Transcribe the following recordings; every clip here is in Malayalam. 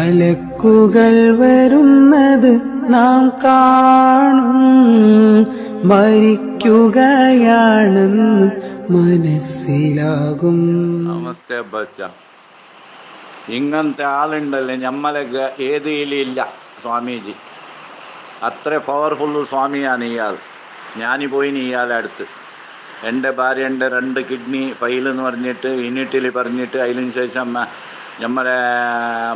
മലക്കുകൾ വരുന്നത് നാം കാണും. മരിക്കുകയാണെന്ന് മനസ്സിലാകും. നമസ്തേ ബച്ച ഇങ്ങനത്തെ ആളുണ്ടല്ലേ നമ്മളെ ഏതിയിലില്ല സ്വാമിജി? അത്ര പവർഫുൾ സ്വാമിയാണ് ഇയാൾ. ഞാനി പോയിന് ഇയാളെ അടുത്ത്. എന്റെ ഭാര്യന്റെ രണ്ട് കിഡ്നി ഫൈലെന്ന് പറഞ്ഞിട്ട് യൂണിറ്റിൽ പറഞ്ഞിട്ട് അതിന് ശേഷം നമ്മളെ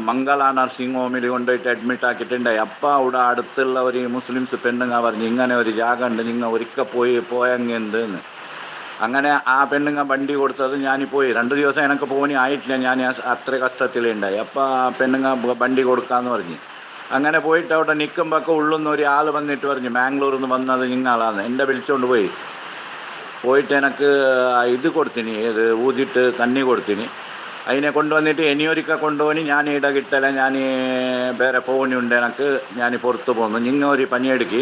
മംഗള നഴ്സിംഗ് ഹോമിൽ കൊണ്ടുപോയിട്ട് അഡ്മിറ്റ് ആക്കിയിട്ടുണ്ടായി അപ്പം അവിടെ അടുത്തുള്ള ഒരു മുസ്ലിംസ് പെണ്ണുങ്ങ പറഞ്ഞു ഇങ്ങനെ ഒരു ജാഗ ഉണ്ട് നിങ്ങൾ ഒരിക്കൽ പോയി പോയെങ്കെന്തെന്ന് അങ്ങനെ ആ പെണ്ണുങ്ങ വണ്ടി കൊടുത്തത് ഞാൻ പോയി. രണ്ട് ദിവസം എനിക്ക് പോകാൻ ആയിട്ടില്ല ഞാൻ അത്ര കഷ്ടത്തിലുണ്ടായി. അപ്പോൾ ആ പെണ്ണുങ്ങ വണ്ടി കൊടുക്കാന്ന് പറഞ്ഞു. അങ്ങനെ പോയിട്ട് അവിടെ നിൽക്കുമ്പോൾ ഉള്ളുന്ന ഒരു ആൾ വന്നിട്ട് പറഞ്ഞു ബാംഗ്ലൂരിൽ നിന്ന് വന്നത് നിങ്ങളാന്ന്. എന്റെ വിളിച്ചുകൊണ്ട് പോയി. പോയിട്ട് എനിക്ക് ഇത് കൊടുത്തിനി ഏത് ഊതിട്ട് തന്നി കൊടുത്തിന്. അതിനെ കൊണ്ടുവന്നിട്ട് ഇനിയൊരിക്കൽ കൊണ്ടുപോയി ഞാൻ ഇട കിട്ടല ഞാൻ വേറെ പോകുന്നുണ്ട് എനിക്ക് ഞാൻ പുറത്ത് പോകുന്നു നിങ്ങൾ ഒരു പണിയെടുക്കി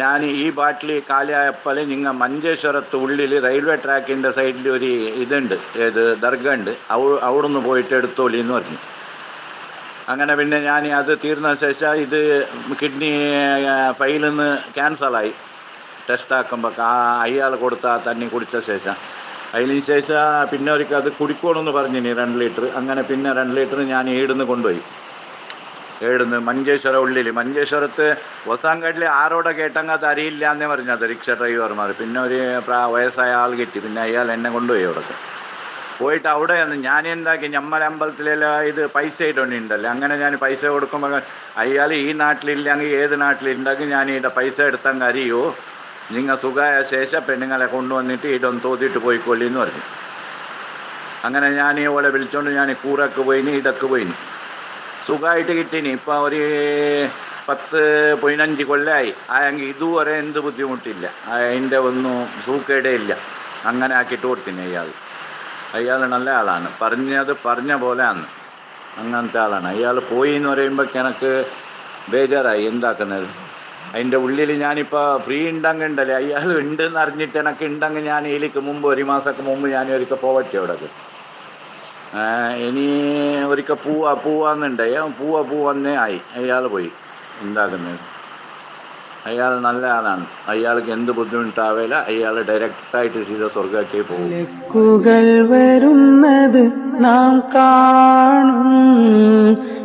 ഞാൻ ഈ ബാട്ടിൽ കാലിയായപ്പോൾ നിങ്ങൾ മഞ്ചേശ്വരത്ത് ഉള്ളിൽ റെയിൽവേ ട്രാക്കിന്റെ സൈഡിൽ ഒരു ഇതുണ്ട് ഏത് ദർഗ ഉണ്ട് അവ അവിടുന്ന് പോയിട്ട് എടുത്തോളി എന്ന് പറഞ്ഞു. അങ്ങനെ പിന്നെ ഞാൻ അത് തീർന്ന ശേഷം ഇത് കിഡ്നി ഫൈലിൽ നിന്ന് ക്യാൻസലായി. ടെസ്റ്റ് ആക്കുമ്പോൾ അയാൾ കൊടുത്ത തന്നെ കുടിച്ച ശേഷം. അതിന് ശേഷം പിന്നെ ഒരിക്കൽ അത് കുടിക്കണമെന്ന് പറഞ്ഞിനി രണ്ട് ലിറ്റർ. അങ്ങനെ പിന്നെ രണ്ട് ലിറ്റർ ഞാൻ ഈടുന്ന് കൊണ്ടുപോയി. ഏടുന്ന് മഞ്ചേശ്വര ഉള്ളിൽ മഞ്ചേശ്വരത്ത് വസാങ്കാട്ടിൽ ആരോടെ കേട്ടങ്ങ് അത് അറിയില്ല എന്നേ പറഞ്ഞത് റിക്ഷ ഡ്രൈവർമാർ. പിന്നെ ഒരു വയസ്സായ ആൾ കിട്ടി. പിന്നെ അയാൾ എന്നെ കൊണ്ടുപോയി അവിടെ പോയിട്ട് അവിടെ ഞാൻ എന്താക്കി ഞമ്മല അമ്പലത്തിലെല്ലാം ഇത് പൈസ ഇട്ടുണ്ടല്ലോ അങ്ങനെ ഞാൻ പൈസ കൊടുക്കുമ്പോൾ അയാൾ ഈ നാട്ടിലില്ലെങ്കിൽ ഏത് നാട്ടിലുണ്ടെങ്കിൽ ഞാൻ ഇവിടെ പൈസ എടുത്തങ്ങ് അറിയോ നിങ്ങൾ സുഖമായ ശേഷം പെണ്ണുങ്ങളെ കൊണ്ടുവന്നിട്ട് ഇടം തോതിട്ട് പോയിക്കൊള്ളി എന്ന് പറഞ്ഞു. അങ്ങനെ ഞാൻ ഓളെ വിളിച്ചോണ്ട് ഞാൻ കൂറക്ക് പോയിന് ഇടയ്ക്ക് പോയിന് സുഖമായിട്ട് കിട്ടീനി. ഇപ്പം ഒരു പത്ത് പതിനഞ്ച് കൊല്ലമായി ആയെങ്കിൽ ഇതുവരെ എന്ത് ബുദ്ധിമുട്ടില്ല. അതിന്റെ ഒന്നും സൂക്കേടേ ഇല്ല അങ്ങനെ ആക്കിയിട്ട് കൊടുത്തിന് അയാൾ. അയാൾ നല്ല ആളാണ്. പറഞ്ഞത് പറഞ്ഞ പോലെയാണ്. അങ്ങനത്തെ ആളാണ്. അയാൾ പോയി എന്ന് പറയുമ്പോൾ എനിക്ക് ബേജാറായി. എന്താക്കുന്നത്? അതിന്റെ ഉള്ളിൽ ഞാനിപ്പോൾ ഫ്രീ ഉണ്ടെങ്കിൽ ഉണ്ടല്ലേ? അയാൾ ഉണ്ടെന്ന് അറിഞ്ഞിട്ട് എനിക്ക് ഉണ്ടെങ്കിൽ ഞാൻ ഇതിലേക്ക് മുമ്പ് ഒരു മാസമൊക്കെ മുമ്പ് ഞാൻ ഒരിക്കൽ പോവട്ടെ അവിടെ ഇനി ഒരിക്കൽ പൂവാ പൂവാന്നുണ്ട്. പൂവ പൂവന്നേ ആയി. അയാൾ പോയി. ഉണ്ടാക്കുന്നത് അയാൾ നല്ല ആളാണ്. അയാൾക്ക് എന്ത് ബുദ്ധിമുട്ടാവില്ല അയാൾ ഡയറക്റ്റായിട്ട് സീത സ്വർഗത്തിൽ പോകും. വരുന്നത് നാം കാണും.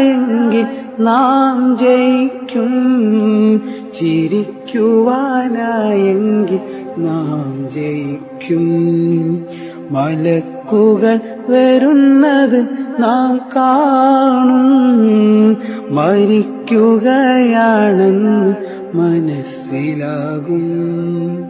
ചിരിക്കുവാനായെങ്കിൽ നാം ജയിക്കും. ചിരിക്കുവാനായെങ്കിൽ നാം ജയിക്കും. മലക്കുകൾ വരുന്നത് നാം കാണും. മരിക്കുകയാണെന്ന് മനസ്സിലാകും.